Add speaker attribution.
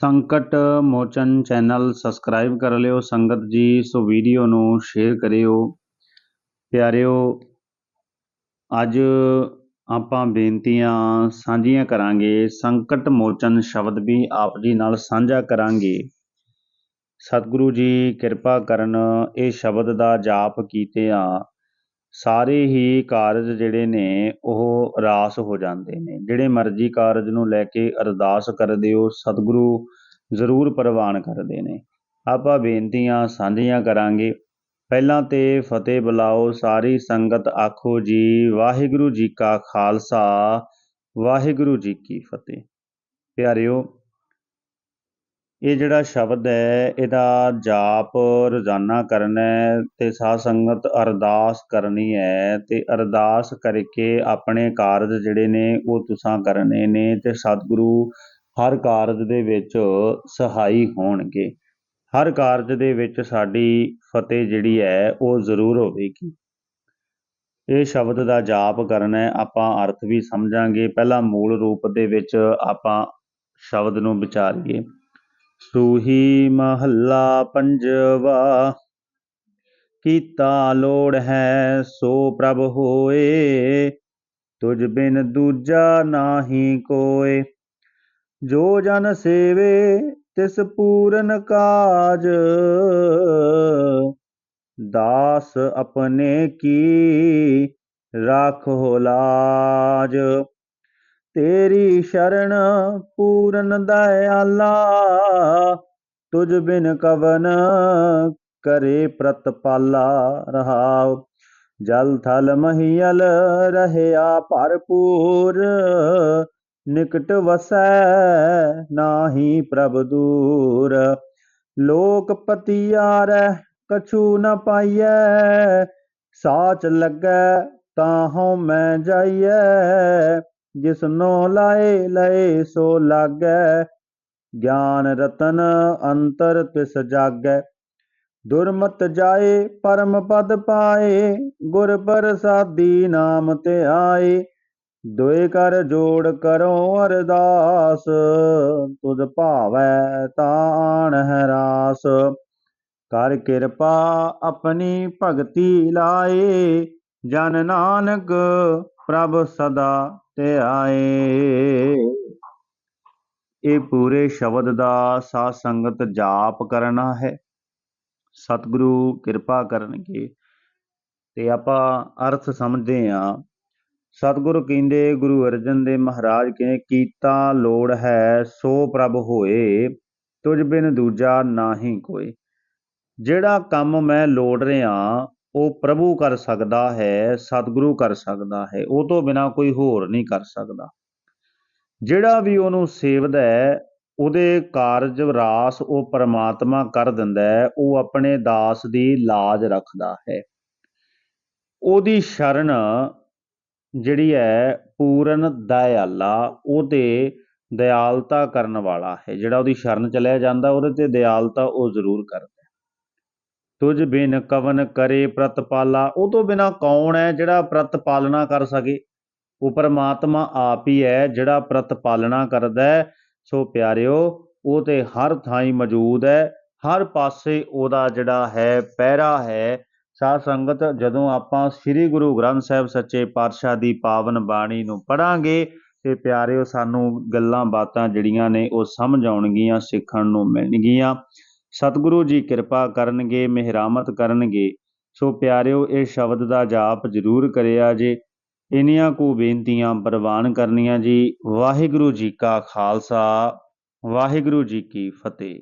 Speaker 1: ਸੰਕਟ ਮੋਚਨ channel subscribe ਕਰ ਲਿਓ, ਸੰਗਤ ਜੀ, ਸੋ ਵੀਡੀਓ ਨੂੰ ਸ਼ੇਅਰ ਕਰਿਓ। ਪਿਆਰਿਓ, ਅੱਜ ਆਪਾਂ ਬੇਨਤੀਆਂ ਸਾਂਝੀਆਂ ਕਰਾਂਗੇ। ਸੰਕਟ ਮੋਚਨ ਸ਼ਬਦ ਵੀ ਆਪ ਜੀ ਨਾਲ ਸਾਂਝਾ ਕਰਾਂਗੇ। ਸਤਿਗੁਰੂ ਜੀ, ਕਿਰਪਾ ਕਰਨ ਇਹ ਸ਼ਬਦ ਦਾ ਜਾਪ ਕੀਤੇ ਆ। ਸਾਰੇ ਹੀ ਕਾਰਜ ਜਿਹੜੇ ਨੇ ਉਹ ਰਾਸ ਹੋ ਜਾਂਦੇ ਨੇ। ਜਿਹੜੇ ਮਰਜ਼ੀ ਕਾਰਜ ਨੂੰ ਲੈ ਕੇ ਅਰਦਾਸ ਕਰਦੇ ਹੋ, ਸਤਿਗੁਰੂ ਜ਼ਰੂਰ ਪ੍ਰਵਾਨ ਕਰਦੇ ਨੇ। ਆਪਾਂ ਬੇਨਤੀਆਂ ਸਾਂਝੀਆਂ ਕਰਾਂਗੇ। ਪਹਿਲਾਂ ਤੇ ਫਤਿਹ ਬੁਲਾਓ, ਸਾਰੀ ਸੰਗਤ ਆਖੋ ਜੀ, ਵਾਹਿਗੁਰੂ ਜੀ ਕਾ ਖਾਲਸਾ, ਵਾਹਿਗੁਰੂ ਜੀ ਕੀ ਫਤਿਹ। ਪਿਆਰਿਓ ਇਹ ਜਿਹੜਾ ਸ਼ਬਦ ਹੈ, ਇਹਦਾ ਜਾਪ ਰੋਜ਼ਾਨਾ ਕਰਨਾ ਅਤੇ ਤੇ ਸਾਧ ਸੰਗਤ ਅਰਦਾਸ ਕਰਨੀ ਹੈ ਅਤੇ ਅਰਦਾਸ ਕਰਕੇ ਆਪਣੇ ਕਾਰਜ ਜਿਹੜੇ ਨੇ ਉਹ ਤੁਸਾਂ ਕਰਨੇ ਨੇ ਅਤੇ ਸਤਿਗੁਰੂ ਹਰ ਕਾਰਜ ਦੇ ਵਿੱਚ ਸਹਾਈ ਹੋਣਗੇ। ਹਰ ਕਾਰਜ ਦੇ ਵਿੱਚ ਸਾਡੀ ਫਤਿਹ ਜਿਹੜੀ ਹੈ, ਉਹ ਜ਼ਰੂਰ ਹੋਵੇਗੀ। ਇਹ ਸ਼ਬਦ ਦਾ ਜਾਪ ਕਰਨਾ ਆਪਾਂ ਅਰਥ ਵੀ ਸਮਝਾਂਗੇ। ਪਹਿਲਾਂ ਮੂਲ ਰੂਪ ਦੇ ਵਿੱਚ ਆਪਾਂ ਸ਼ਬਦ ਨੂੰ ਵਿਚਾਰੀਏ। ਸੂਹੀ ਮਹੱਲਾ ਪੰਜਵਾ, ਕੀਤਾ ਲੋੜ ਹੈ ਸੋ ਪ੍ਰਭ ਹੋਏ, ਤੁਝ ਬਿਨ ਦੂਜਾ ਨਾਹੀ ਕੋਏ। ਜੋ ਜਨ ਸੇਵੇ, ਤਿਸ ਪੂਰਨ ਕਾਜ, ਦਾਸ ਆਪਣੇ ਕੀ, ਰਾਖੋ ਲਾਜ। ਤੇਰੀ ਸ਼ਰਨ ਪੂਰਨ ਦਇਆਲਾ, ਤੁਝ ਬਿਨ ਕਵਨ ਕਰੇ ਪ੍ਰਤਪਾਲਾ ਰਹਾਉ। ਜਲ ਥਲ ਮਹੀਲ ਰਹਿਆ ਭਰਪੂਰ, ਨਿਕਟ ਵਸੈ ਨਾਹੀ ਪ੍ਰਭ ਦੂਰ। ਲੋਕ ਪਤਿਆਰੈ ਕਛੂ ਨ ਪਾਈਐ, ਸਾਚ ਲੱਗੈ ਤਾਂ ਹਉ ਮੈਂ ਜਾਈਐ। ਜਿਸਨੋ ਲਾਏ, ਲਏ ਸੋ ਲਾਗੈ। ਗਿਆਨ ਰਤਨ ਅੰਤਰ ਤਿਸ ਜਾਗੈ। ਦੁਰਮਤ ਜਾਏ, ਪਰਮ ਪਦ ਪਾਏ। ਗੁਰ ਪ੍ਰਸਾਦੀ ਨਾਮ ਤੇ ਆਏ। ਦੋਏ ਕਰ ਜੋੜ ਕਰੋ ਅਰਦਾਸ। ਤੁਧ ਭਾਵੈ ਤਾਣ ਹੈ ਰਾਸ ਕਰ ਕਿਰਪਾ ਆਪਣੀ ਭਗਤੀ ਲਾਏ। ਜਨ ਨਾਨਕ ਪ੍ਰਭ ਸਦਾ ਤੇ ਇਹ ਪੂਰੇ ਸ਼ਬਦ ਦਾ ਸਾਧ ਸੰਗਤ ਜਾਪ ਕਰਨਾ ਹੈ। ਸਤਿਗੁਰੂ ਕਿਰਪਾ ਕਰਨਗੇ। ਤੇ ਆਪਾਂ ਅਰਥ ਸਮਝਦੇ ਹਾਂ। ਸਤਿਗੁਰੂ ਕਹਿੰਦੇ, ਗੁਰੂ ਅਰਜਨ ਦੇਵ ਮਹਾਰਾਜ ਕਹਿੰਦੇ, ਕੀਤਾ ਲੋੜ ਹੈ, ਸੋ ਪ੍ਰਭ ਹੋਏ, ਤੁਝ ਬਿਨ ਦੂਜਾ ਨਾਹੀ ਕੋਈ ਜਿਹੜਾ ਕੰਮ ਮੈਂ ਲੋੜ ਰਿਹਾ ਉਹ ਪ੍ਰਭੂ ਕਰ ਸਕਦਾ ਹੈ, ਸਤਿਗੁਰੂ ਕਰ ਸਕਦਾ ਹੈ, ਉਹ ਤੋਂ ਬਿਨਾ ਕੋਈ ਹੋਰ ਨਹੀਂ ਕਰ ਸਕਦਾ। ਜਿਹੜਾ ਵੀ ਉਹਨੂੰ ਸੇਵਦਾ ਹੈ, ਉਹਦੇ ਕਾਰਜ ਰਾਸ ਉਹ ਪਰਮਾਤਮਾ ਕਰ ਦਿੰਦਾ ਹੈ, ਉਹ ਆਪਣੇ ਦਾਸ ਦੀ ਲਾਜ ਰੱਖਦਾ ਹੈ। ਉਹਦੀ ਸ਼ਰਨ ਜਿਹੜੀ ਹੈ, ਪੂਰਨ ਦਇਆਲਾ, ਉਹਦੇ ਦਿਆਲਤਾ ਕਰਨ ਵਾਲਾ ਹੈ। ਜਿਹੜਾ ਉਹਦੀ ਸ਼ਰਨ ਚਲਿਆ ਜਾਂਦਾ, ਉਹਦੇ ਤੇ ਦਿਆਲਤਾ ਉਹ ਜ਼ਰੂਰ ਕਰਦਾ। ਤੁਝ ਬਿਨ ਕਵਨ ਕਰੇ ਪ੍ਰਤਪਾਲਾ, ਉਹ ਤੋਂ ਬਿਨਾ ਕੌਣ ਹੈ ਜਿਹੜਾ ਪ੍ਰਤਪਾਲਣਾ ਕਰ ਸਕੇ? ਉਹ ਪਰਮਾਤਮਾ ਆਪ ਹੀ ਹੈ ਜਿਹੜਾ ਪ੍ਰਤਪਾਲਣਾ ਕਰਦਾ ਹੈ। ਸੋ ਪਿਆਰਿਓ, ਉਹ ਤੇ ਹਰ ਥਾਈ ਮੌਜੂਦ ਹੈ, ਹਰ ਪਾਸੇ ਉਹਦਾ ਜਿਹੜਾ ਹੈ, ਪਹਿਰਾ ਹੈ। ਸਾਧ ਸੰਗਤ, ਜਦੋਂ ਆਪਾਂ ਸ੍ਰੀ ਗੁਰੂ ਗ੍ਰੰਥ ਸਾਹਿਬ ਸੱਚੇ ਪਾਤਸ਼ਾਹ ਦੀ ਪਾਵਨ ਬਾਣੀ ਨੂੰ ਪੜਾਂਗੇ ਤੇ ਪਿਆਰਿਓ, ਸਾਨੂੰ ਗੱਲਾਂ ਬਾਤਾਂ ਜਿਹੜੀਆਂ ਨੇ ਉਹ ਸਮਝ ਆਉਣਗੀਆਂ, ਸਿੱਖਣ ਨੂੰ ਮਿਲਣਗੀਆਂ। ਸਤਿਗੁਰੂ ਜੀ ਕਿਰਪਾ ਕਰਨਗੇ, ਮਿਹਰਾਮਤ ਕਰਨਗੇ। ਸੋ ਪਿਆਰਿਓ, ਇਹ ਸ਼ਬਦ ਦਾ ਜਾਪ ਜ਼ਰੂਰ ਕਰਿਆ ਜੇ। ਇਨੀਆਂ ਕੋ ਬੇਨਤੀਆਂ ਪ੍ਰਵਾਨ ਕਰਨੀਆਂ ਜੀ। ਵਾਹਿਗੁਰੂ ਜੀ ਕਾ ਖਾਲਸਾ, ਵਾਹਿਗੁਰੂ ਜੀ ਕੀ ਫਤਿਹ।